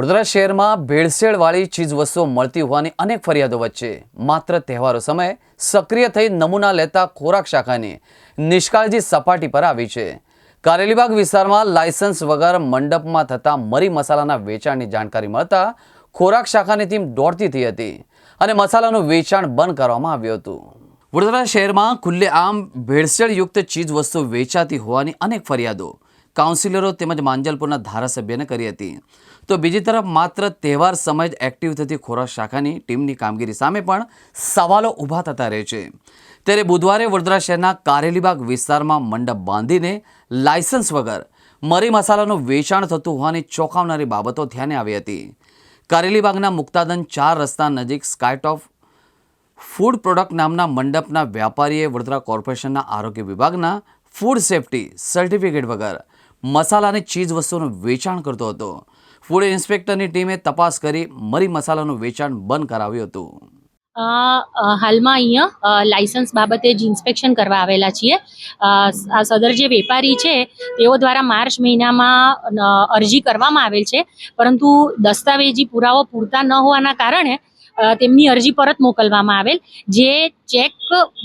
વડોદરા શહેરમાં ભેળસેળવાળી ચીજવસ્તુઓ મળતી હોવાની અનેક ફરિયાદો વચ્ચે માત્ર તહેવારો સમયે સક્રિય થઈ નમૂના લેતા ખોરાક શાખાની નિષ્કાળજી સપાટી પર આવી છે. કારેલીબાગ વિસ્તારમાં લાયસન્સ વગર મંડપમાં થતા મરી મસાલાના વેચાણની જાણકારી મળતા ખોરાક શાખાની ટીમ દોડતી થઈ હતી અને મસાલાનું વેચાણ બંધ કરવામાં આવ્યું હતું. વડોદરા શહેરમાં ખુલ્લેઆમ ભેળસેળયુક્ત ચીજવસ્તુ વેચાતી હોવાની અનેક ફરિયાદો કાઉન્સિલરો તેમજ માંજલપુરના ધારાસભ્યને કરી હતી. તો બીજી તરફ માત્ર તહેવાર સમય જ એક્ટિવ થતી ખોરાક શાખાની ટીમની કામગીરી સામે પણ સવાલો ઊભા થતા રહે છે. ત્યારે બુધવારે વડોદરા શહેરના કારેલીબાગ વિસ્તારમાં મંડપ બાંધીને લાયસન્સ વગર મરી મસાલાનું વેચાણ થતું હોવાની ચોંકાવનારી બાબતો ધ્યાને આવી હતી. કારેલીબાગના મુક્તાદન ચાર રસ્તા નજીક સ્કાયટોફ ફૂડ પ્રોડક્ટ નામના મંડપના વ્યાપારીએ વડોદરા કોર્પોરેશનના આરોગ્ય વિભાગના ફૂડ સેફટી સર્ટિફિકેટ વગર મસાલાની ચીજ વસ્તુઓનું વેચાણ કરતો હતો. ફૂડ ઇન્સ્પેક્ટરની ટીમે તપાસ કરી મરી મસાલાનું વેચાણ બંધ કરાવ્યું હતું. હાલમાં અહીંયા લાયસન્સ બાબતે જ ઇન્સ્પેક્શન કરવા આવેલા છીએ. આ સદર જે વેપારી છે, તેઓ દ્વારા માર્ચ મહિનામાં અરજી કરવામાં આવેલ છે. પરંતુ દસ્તાવેજી પુરાવો પૂરતા ન હોવાના કારણે તેમની અરજી પરત મોકલવામાં આવેલ જે ચેક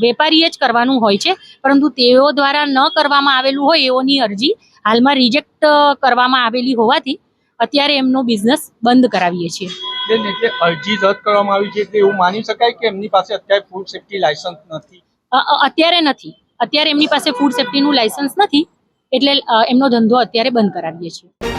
વેપારીએ જ કરવાનું હોય છે. પરંતુ તેઓ દ્વારા ન કરવામાં આવેલું હોય એઓની અરજી હાલમાં રિજેક્ટ કરવામાં આવેલી હોવાથી અત્યારે એમનો બિઝનેસ બંધ કરાવીએ છીએ. બેન એટલે અરજી રદ કરવામાં આવી છે એટલે એવું માની શકાય કે એમની પાસે અત્યારે ફૂડ સેફ્ટી લાયસન્સ નથી? અત્યારે નથી. અત્યારે એમની પાસે ફૂડ સેફ્ટીનું લાયસન્સ નથી એટલે એમનો ધંધો અત્યારે બંધ કરાવીએ છીએ.